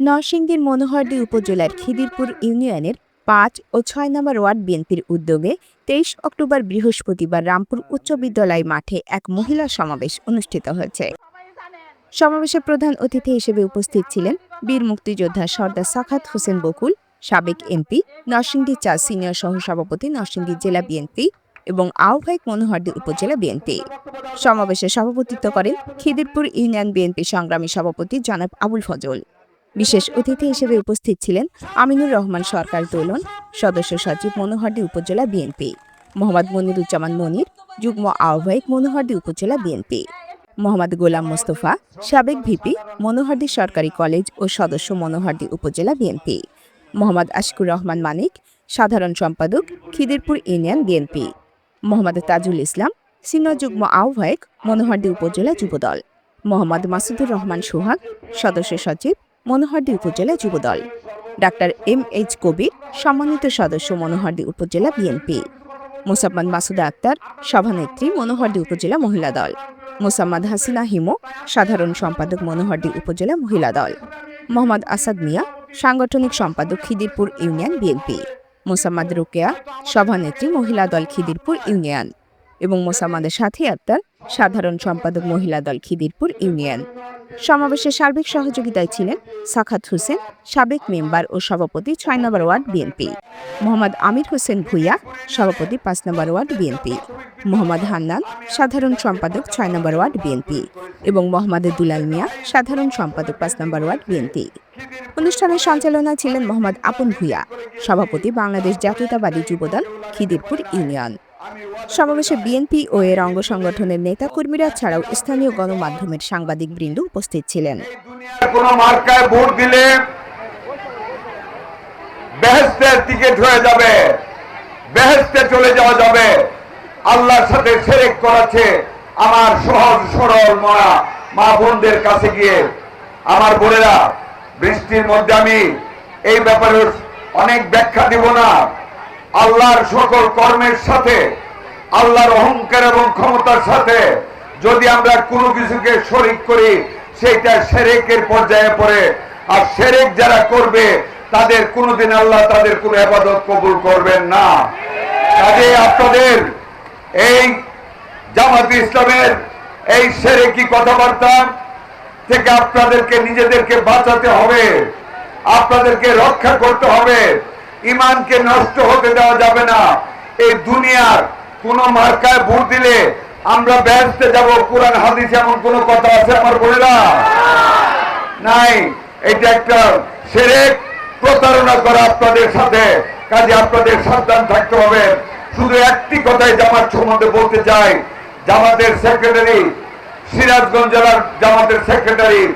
নরসিংদীর মনোহরদী উপজেলার খিদিরপুর ইউনিয়নের পাঁচ ও ছয় নম্বর ওয়ার্ড বিএনপির উদ্যোগে তেইশ অক্টোবর বৃহস্পতিবার রামপুর উচ্চ বিদ্যালয় মাঠে এক মহিলা সমাবেশ অনুষ্ঠিত হয়েছে। সমাবেশে প্রধান অতিথি হিসেবে উপস্থিত ছিলেন বীর মুক্তিযোদ্ধা সর্দার সাখাত হোসেন বকুল, সাবেক এমপি নরসিংদী চার সিনিয়র সহসভাপতি নরসিংদী জেলা বিএনপি এবং আহ্বায়ক মনোহরদী উপজেলা বিএনপি। সমাবেশে সভাপতিত্ব করেন খিদিরপুর ইউনিয়ন বিএনপি সংগ্রামী সভাপতি জনাব আবুল ফজল। বিশেষ অতিথি হিসেবে উপস্থিত ছিলেন আমিনুর রহমান সরকার দোলন, সদস্য সচিব মনোহরদী উপজেলা বিএনপি, মোহাম্মদ মনিরুজ্জামান মনির, যুগ্ম আহ্বায়ক মনোহরদী উপজেলা বিএনপি, মোহাম্মদ গোলাম মোস্তফা, সাবেক ভিপি মনোহরদী সরকারি কলেজ ও সদস্য মনোহরদী উপজেলা বিএনপি, মোহাম্মদ আশকুর রহমান মানিক, সাধারণ সম্পাদক Khidirpur union BNP, Mohammad Tajul Islam, senior যুগ্ম আহ্বায়ক মনোহরদী উপজেলা যুবদল, মোহাম্মদ মাসুদুর রহমান সোহাগ, সদস্য সচিব মনোহরদী উপজেলা Jubodal. Doctor M H Kabir সম্মানিত সদস্য মনোহরদী উপজেলা বিএনপি। মোসাম্মদ মাসুদা আক্তার সভানেত্রী মনোহরদী উপজেলা মহিলা দল। মোসাম্মদ হাসিনা হিমো সাধারণ সম্পাদক মনোহরদী উপজেলা মহিলা দল। মোহাম্মদ আসাদ মিয়া সাংগঠনিক সম্পাদক খিদিরপুর ইউনিয়ন বিএনপি। মোসাম্মদ রোকেয়া সভানেত্রী মহিলা দল খিদিরপুর ইউনিয়ন। এবং মোসাম্মদের সাথী আক্তার, সাধারণ সম্পাদক মহিলা দল খিদিরপুর ইউনিয়ন। সমাবেশে সার্বিক সহযোগিতায় ছিলেন সাখাত হোসেন, সাবেক মেম্বার ও সভাপতি ছয় নম্বর ওয়ার্ড বিএনপি। মোহাম্মদ আমির হোসেন ভুইয়া, সভাপতি পাঁচ নম্বর ওয়ার্ড বিএনপি। মোহাম্মদ হান্নান, সাধারণ সম্পাদক ছয় নম্বর ওয়ার্ড বিএনপি। এবং মোহাম্মদ দুলাল মিয়া, সাধারণ সম্পাদক পাঁচ নম্বর ওয়ার্ড বিএনপি। অনুষ্ঠানের সঞ্চালনায় ছিলেন মোহাম্মদ আপন ভুইয়া, সভাপতি বাংলাদেশ জাতীয়তাবাদী যুবদল খিদিরপুর ইউনিয়ন। সমাবেশে বিএনপি ও এর অঙ্গ সংগঠনের নেতাকর্মীরা ছাড়াও স্থানীয় গণমাধ্যমের সাংবাদিক বৃন্দ উপস্থিত ছিলেন। চলে যাওয়া যাবে। আল্লাহর সাথে সেরেক করাচ্ছে আমার সহজ, সরল মা মা বোনদের কাছে গিয়ে। আমার বোনেরা, বৃষ্টির মধ্যে আমি এই ব্যাপারে অনেক ব্যাখ্যা দিব না। আল্লাহর সকল কর্মের সাথে, আল্লাহর অহংকার এবং ক্ষমতার সাথে, যদি আমরা কোনো কিছুকে শরিক করি, সেইটা সেরেকের পর্যায়ে পড়ে। আর সেরেক যারা করবে, তাদের কোনোদিন আল্লাহ তাদের কোনো আবাদত কবুল করবেন না। কাজে আপনাদের এই জামাত ইসলামের এই সেরেকি কথাবার্তা থেকে আপনাদেরকে নিজেদেরকে বাঁচাতে হবে, আপনাদেরকে রক্ষা করতে হবে। ইমানকে নষ্ট হতে দেওয়া যাবে না। এই দুনিয়ার কোন মার্কায় ভোট দিলে আমরা ব্যস্ত যাব। কোরআন, হাদিস এমন কোন কথা আছে আমার বোনেরা? নাই। এটা একটা সেরেক প্রতারণা করা আপনাদের সাথে। কাজে আপনাদের সাবধান থাকতে হবে। শুধু একটি কথাই জামাত সম্বন্ধে বলতে চাই। জামাতের সেক্রেটারি, সিরাজগঞ্জ জেলার জামাতের সেক্রেটারি,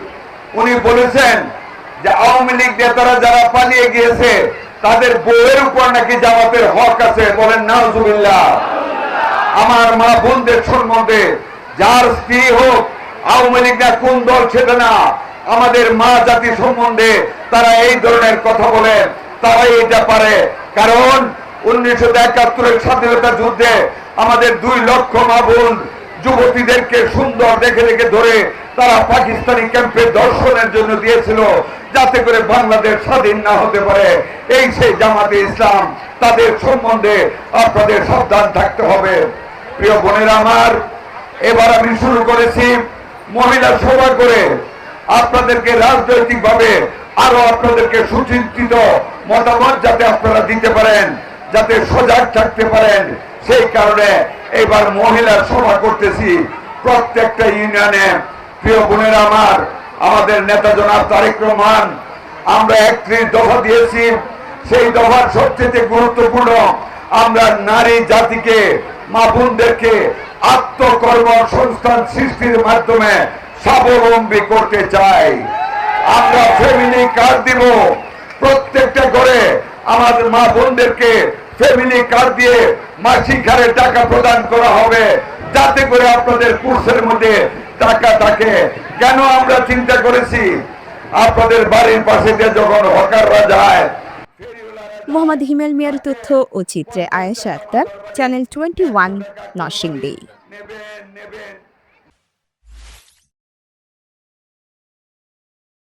উনি বলেছেন যে আওয়ামী লীগ নেতারা যারা পালিয়ে গিয়েছে তাদের বউয়ের উপর নাকি জামাতের হক আছে বলেন নাউজুবিল্লাহ। আমার মা বোনদের সম্বন্ধে, যার স্ত্রী হোক, আওয়ামী লীগ না কোন দল সেটা না, আমাদের মা জাতি সম্বন্ধে তারা এই ধরনের কথা বলেন, তারাই এটা পারে কারণ উনিশশো একাত্তরের স্বাধীনতা যুদ্ধে আমাদের দুই লক্ষ মা বোন যুবতীদেরকে সুন্দর দেখে দেখে ধরে তারা পাকিস্তানি ক্যাম্পে দর্শনের জন্য দিয়েছিল, যাতে করে বাংলাদেশ স্বাধীন না হতে পারে। এই সেই জামাতে ইসলাম, তাদের সম্বন্ধে আপনাদের সাবধান থাকতে হবে। প্রিয় বোনেরা আমার, এবার আমি শুরু করেছি মহিলা সভা করে। আপনাদেরকে রাজনৈতিক ভাবে আরও আপনাদেরকে সুচিন্তিত মতামত যাতে আপনারা দিতে পারেন, যাতে সজাগ থাকতে পারেন, সেই কারণে এবার মহিলা সভা করতেছি। প্রত্যেকটা ইউনিয়নে। প্রিয় বোনেরা আমার, আমাদের নেতা জনাব তারেক রহমান, আমরা একত্রিশ দফা দিয়েছি। সেই দফার সবচেয়ে গুরুত্বপূর্ণ, আমরা নারী জাতিকে, মা বোনদেরকে আত্মকর্ম সংস্থান সৃষ্টির মাধ্যমে স্বাবলম্বী করতে চাই। আমরা ফ্যামিলি কার্ড দিব। প্রত্যেকটা ঘরে আমাদের মা বোনদেরকে ফ্যামিলি কার্ড দিয়ে মাসিক হারে টাকা প্রদান করা হবে। যাতে করে আপনাদের কোর্সের মধ্যে টাকা থাকে। কেন আমরা চিন্তা করেছি? আপনাদের বাড়ির পাশে দিয়ে যখন হকাররা যায় মোহাম্মদ হিমেল মিয়ার তথ্য ও চিত্রে Ayesha Akter channel twenty one Narsingdi.